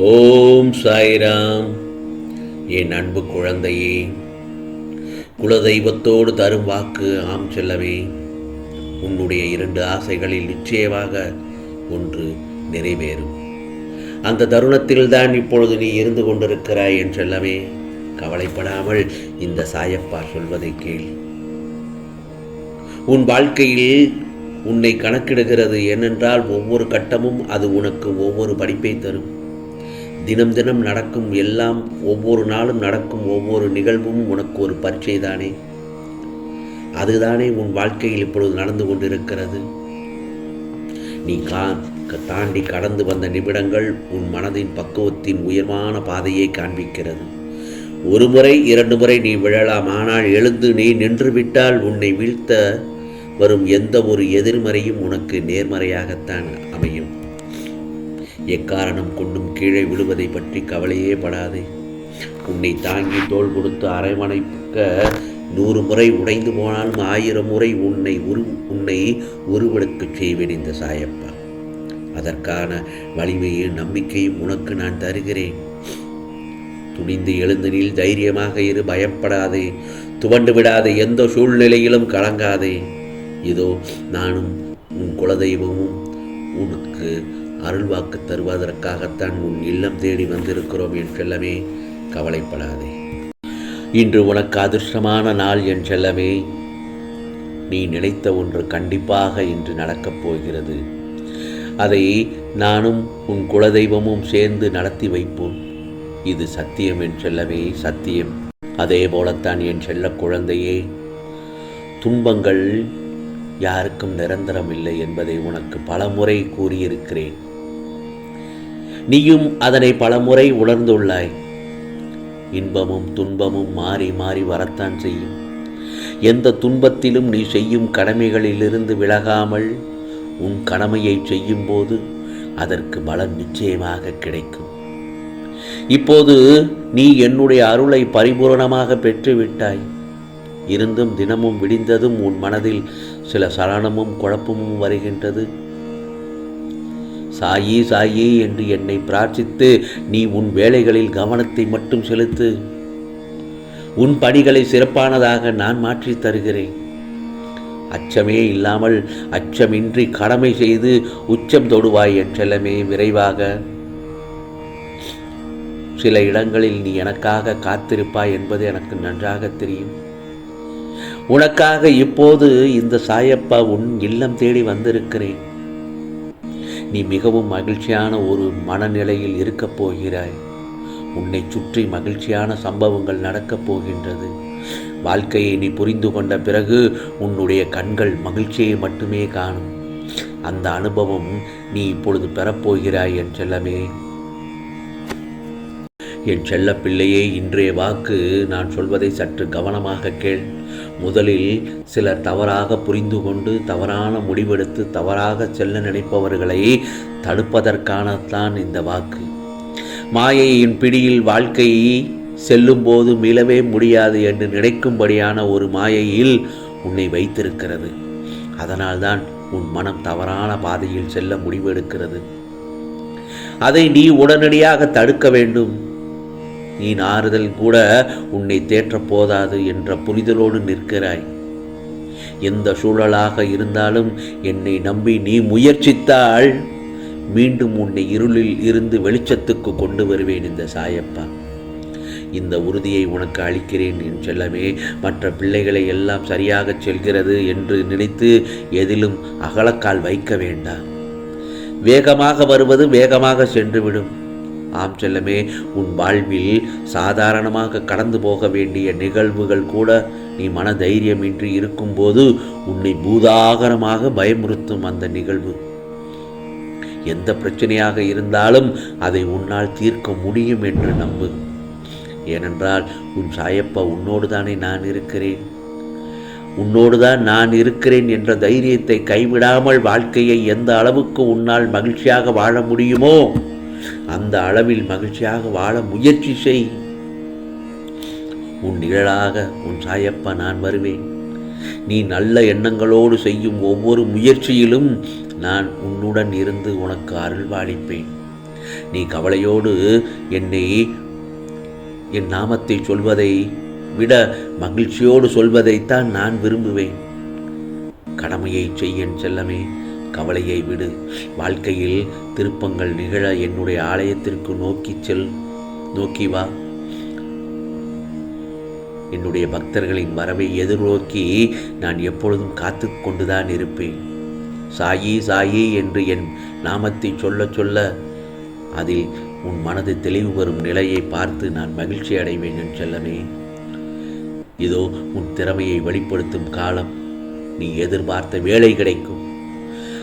ஓம் சாய்ராம். என் அன்பு குழந்தையே குலதெய்வத்தோடு தரும் வாக்கு ஆம் செல்லவே உன்னுடைய இரண்டு ஆசைகளில் நிச்சயமாக ஒன்று நிறைவேறும். அந்த தருணத்தில்தான் இப்பொழுது நீ இருந்து கொண்டிருக்கிறாய் என் செல்லவே கவலைப்படாமல் இந்த சாயப்பா சொல்வதை கேள். உன் வாழ்க்கையில் உன்னை கணக்கிடுகிறது ஏனென்றால் ஒவ்வொரு கட்டமும் அது உனக்கு ஒவ்வொரு படிப்பை தரும். தினம் தினம் நடக்கும் எல்லாம் ஒவ்வொரு நாளும் நடக்கும் ஒவ்வொரு நிகழ்வும் உனக்கு ஒரு பரீட்சை தானே? அதுதானே உன் வாழ்க்கையில் இப்பொழுது நடந்து கொண்டிருக்கிறது. நீ கா தாண்டி கடந்து வந்த நிமிடங்கள் உன் மனதின் பக்குவத்தின் உயர்வான பாதையை காண்பிக்கிறது. ஒரு முறை இரண்டு முறை நீ விழலாம் ஆனால் எழுந்து நீ நின்று விட்டால் உன்னை வீழ்த்த வரும் எந்த ஒரு எதிர்மறையும் உனக்கு நேர்மறையாகத்தான் அமையும். எக்காரணம் கொண்டும் கீழே விழுவதை பற்றி கவலையே படாதே. உன்னை தாங்கி தோள் கொடுத்து அரவணைக்க நூறு முறை உடைந்து போனாலும் ஆயிரம் முறை உன்னை உரு உன்னை உருவெடுக்கச் செய்வேன் இந்த சாயப்பா. அதற்கான வலிமையும் நம்பிக்கையும் உனக்கு நான் தருகிறேன். துணிந்து எழுந்து நீள் தைரியமாக இரு பயப்படாதே. துவண்டு விடாதே எந்த சூழ்நிலையிலும் கலங்காதே. இதோ நானும் உன் குலதெய்வமும் உனக்கு அருள்வாக்கு தருவதற்காகத்தான் உன் இல்லம் தேடி வந்திருக்கிறோம் என் செல்லமே. கவலைப்படாதே. இன்று உனக்கு அதிர்ஷ்டமான நாள் என் செல்லமே. நீ நினைத்த ஒன்று கண்டிப்பாக இன்று நடக்கப் போகிறது. அதை நானும் உன் குலதெய்வமும் சேர்ந்து நடத்தி வைப்போம். இது சத்தியம் என் செல்லமே சத்தியம். அதே போலத்தான் என் செல்ல குழந்தையே. துன்பங்கள் யாருக்கும் நிரந்தரம் இல்லை என்பதை உனக்கு பலமுறை கூறியிருக்கிறேன். நீயும் அதனை பலமுறை உணர்ந்துள்ளாய். இன்பமும் துன்பமும் மாறி மாறி வரத்தான் செய்யும். எந்த துன்பத்திலும் நீ செய்யும் கடமைகளிலிருந்து விலகாமல் உன் கடமையை செய்யும்போது அதற்கு பலன் நிச்சயமாக கிடைக்கும். இப்போது நீ என்னுடைய அருளை பரிபூரணமாக பெற்றுவிட்டாய். இருந்தும் தினமும் விடிந்ததும் உன் மனதில் சில சலனமும் குழப்பமும் வருகின்றது. சாயி சாயி என்று என்னை பிரார்த்தித்து நீ உன் வேலைகளில் கவனத்தை மட்டும் செலுத்து. உன் பணிகளை சிறப்பானதாக நான் மாற்றித் தருகிறேன். அச்சமே இல்லாமல் அச்சமின்றி கடமை செய்து உச்சம் தொடுவாய் என் செல்லமே விரைவாக. சில இடங்களில் நீ எனக்காக காத்திருப்பாய் என்பது எனக்கு நன்றாக தெரியும். உனக்காக இப்போது இந்த சாயப்பா உன் இல்லம் தேடி வந்திருக்கிறேன். நீ மிகவும் மகிழ்ச்சியான ஒரு மனநிலையில் இருக்கப் போகிறாய். உன்னை சுற்றி மகிழ்ச்சியான சம்பவங்கள் நடக்கப் போகின்றது. வாழ்க்கையை நீ புரிந்து கொண்ட பிறகு உன்னுடைய கண்கள் மகிழ்ச்சியை மட்டுமே காணும். அந்த அனுபவம் நீ இப்பொழுது பெறப்போகிறாய் என் செல்லமே. என் செல்ல பிள்ளையே இன்றைய வாக்கு. நான் சொல்வதை சற்று கவனமாக கேள். முதலில் சிலர் தவறாக புரிந்து கொண்டு தவறான முடிவெடுத்து தவறாக செல்ல நினைப்பவர்களை தடுப்பதற்கானத்தான் இந்த வாக்கு. மாயையின் பிடியில் வாழ்க்கை செல்லும்போது மீளவே முடியாது என்று நினைக்கும்படியான ஒரு மாயையில் உன்னை வைத்திருக்கிறது. அதனால்தான் உன் மனம் தவறான பாதையில் செல்ல முடிவெடுக்கிறது. அதை நீ உடனடியாக தடுக்க வேண்டும். நீ நாறுதல் கூட உன்னை தேற்றப் போதாது என்ற புரிதலோடு நிற்கிறாய். எந்த சூழலாக இருந்தாலும் என்னை நம்பி நீ முயற்சித்தால் மீண்டும் உன்னை இருளில் இருந்து வெளிச்சத்துக்கு கொண்டு வருவேன் இந்த சாயப்பா. இந்த உறுதியை உனக்கு அளிக்கிறேன் என் செல்லமே மற்ற பிள்ளைகளை எல்லாம் சரியாக செல்கிறது என்று நினைத்து எதிலும் அகலக்கால் வைக்க வேண்டாம். வேகமாக வருவது வேகமாக சென்றுவிடும். ஆம் செல்லமே உன் வாழ்வில் சாதாரணமாக கடந்து போக வேண்டிய நிகழ்வுகள் கூட நீ மன தைரியமின்றி இருக்கும்போது உன்னை பூதாகரமாக பயமுறுத்தும் அந்த நிகழ்வு. எந்த பிரச்சனையாக இருந்தாலும் அதை உன்னால் தீர்க்க முடியும் என்று நம்பு. ஏனென்றால் உன் சாயப்பா உன்னோடு தானே நான் இருக்கிறேன். உன்னோடு தான் நான் இருக்கிறேன் என்ற தைரியத்தை கைவிடாமல் வாழ்க்கையை எந்த அளவுக்கு உன்னால் மகிழ்ச்சியாக வாழ முடியுமோ அந்த அளவில் மகிழ்ச்சியாக வாழ முயற்சி செய். உன் நிழலாக உன் சாயப்பா நான் வருவேன். நீ நல்ல எண்ணங்களோடு செய்யும் ஒவ்வொரு முயற்சியிலும் நான் உன்னுடன் இருந்து உனக்கு அருள்வாளிப்பேன். நீ கவலையோடு என்னை என் நாமத்தை சொல்வதை விட மகிழ்ச்சியோடு சொல்வதைத்தான் நான் விரும்புவேன். கடமையை செய்யன் செல்லமே. கவலையை விடு. வாழ்க்கையில் திருப்பங்கள் நிகழ என்னுடைய ஆலயத்திற்கு நோக்கி செல். நோக்கி வா. என்னுடைய பக்தர்களின் வரவை எதிர்நோக்கி நான் எப்பொழுதும் காத்து கொண்டுதான் இருப்பேன். சாயி சாயி என்று என் நாமத்தை சொல்ல சொல்ல அதில் உன் மனது தெளிவு வரும் நிலையை பார்த்து நான் மகிழ்ச்சி அடைவேன் என் செல்லமே. இதோ உன் திறமையை வெளிப்படுத்தும் காலம். நீ எதிர்பார்த்த வேலை கிடைக்கும்.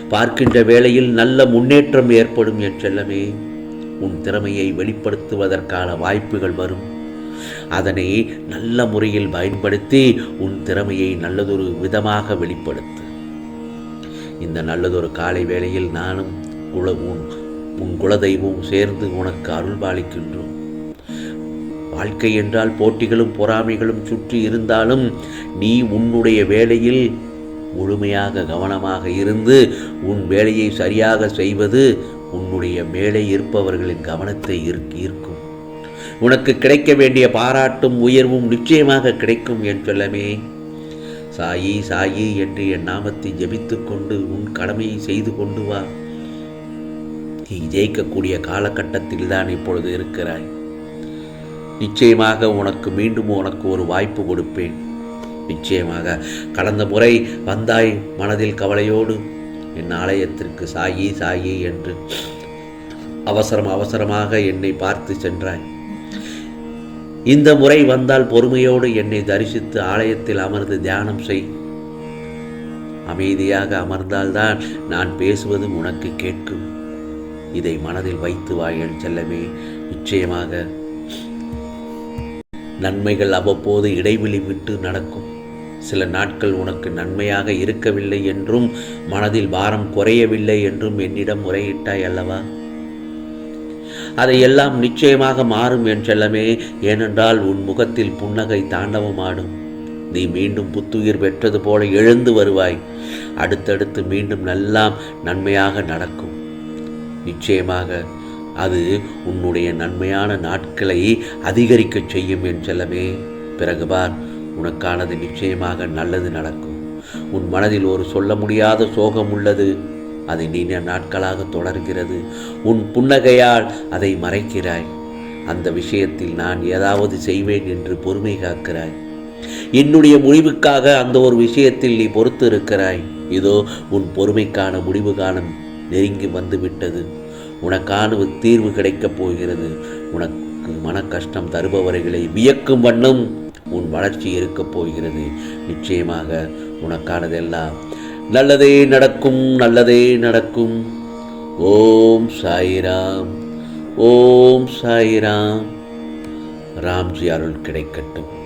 பார்க்கின்ற வேளையில் நல்ல முன்னேற்றம் ஏற்படும் என்றெல்லாமே உன் திறமையை வெளிப்படுத்துவதற்கான வாய்ப்புகள் வரும். அதனை நல்ல முறையில் பயன்படுத்தி உன் திறமையை நல்லதொரு விதமாக வெளிப்படுத்து. இந்த நல்லதொரு காலை வேளையில் நானும் குல உன் உன் குலதெய்வம் சேர்ந்து உனக்கு அருள்பாலிக்கின்றோம் வாழ்க்கை என்றால் போட்டிகளும் பொறாமைகளும் சுற்றி இருந்தாலும் நீ உன்னுடைய வேலையில் முழுமையாக கவனமாக இருந்து உன் வேலையை சரியாக செய்வது உன்னுடைய மேலே இருப்பவர்களின் கவனத்தை ஈர்க்- ஈர்க்கும். உனக்கு கிடைக்க வேண்டிய பாராட்டும் உயர்வும் நிச்சயமாக கிடைக்கும் என் சொல்லமே. சாயி சாயி என்று என் நாமத்தை ஜபித்து கொண்டு உன் கடமையை செய்து கொண்டு வா. நீ ஜெயிக்கக்கூடிய காலகட்டத்தில் தான் இப்பொழுது இருக்கிறாய். நிச்சயமாக உனக்கு மீண்டும் உனக்கு ஒரு வாய்ப்பு கொடுப்பேன். நிச்சயமாக கடந்த முறை வந்தாய் மனதில் கவலையோடு என் ஆலயத்திற்கு சாயி சாயி என்று அவசரம் அவசரமாக என்னை பார்த்து சென்றாய். இந்த முறை வந்தால் பொறுமையோடு என்னை தரிசித்து ஆலயத்தில் அமர்ந்து தியானம் செய். அமைதியாக அமர்ந்தால்தான் நான் பேசுவதும் உனக்கு கேட்கும். இதை மனதில் வைத்து வாயல் செல்லமே. நிச்சயமாக நன்மைகள் அவ்வப்போது இடைவெளி விட்டு நடக்கும். சில நாட்கள் உனக்கு நன்மையாக இருக்கவில்லை என்றும் மனதில் பாரம் குறையவில்லை என்றும் என்னிடம் முறையிட்டாய் அல்லவா? அதையெல்லாம் நிச்சயமாக மாறும் என் செல்லமே ஏனென்றால் உன் முகத்தில் புன்னகை தாண்டவமாடும். நீ மீண்டும் புத்துயிர் பெற்றது போல எழுந்து வருவாய். அடுத்தடுத்து மீண்டும் எல்லாம் நன்மையாக நடக்கும். நிச்சயமாக அது உன்னுடைய நன்மையான நாட்களை அதிகரிக்கச் செய்யும் என் செல்லமே. பிறகு பார் உனக்கானது நிச்சயமாக நல்லது நடக்கும். உன் மனதில் ஒரு சொல்ல முடியாத சோகம் உள்ளது. அதை நீண்ட நாட்களாக தொடர்கிறது. உன் புன்னகையால் அதை மறைக்கிறாய். அந்த விஷயத்தில் நான் ஏதாவது செய்வேன் என்று பொறுமை காக்கிறாய். என்னுடைய முடிவுக்காக அந்த ஒரு விஷயத்தில் நீ பொறுத்து இருக்கிறாய் இதோ உன் பொறுமைக்கான முடிவு காலம் நெருங்கி வந்து விட்டது உனக்கான தீர்வு கிடைக்கப் போகிறது. உனக்கு மன கஷ்டம் தருபவர்களை வியக்கும் வண்ணம் உன் வளர்ச்சி இருக்கப் போகிறது. நிச்சயமாக உனக்கானதெல்லாம் நல்லதே நடக்கும் நல்லதே நடக்கும். ஓம் சாயிராம் ஓம் சாயிராம். ராம்ஜி அருள் கிடைக்கட்டும்.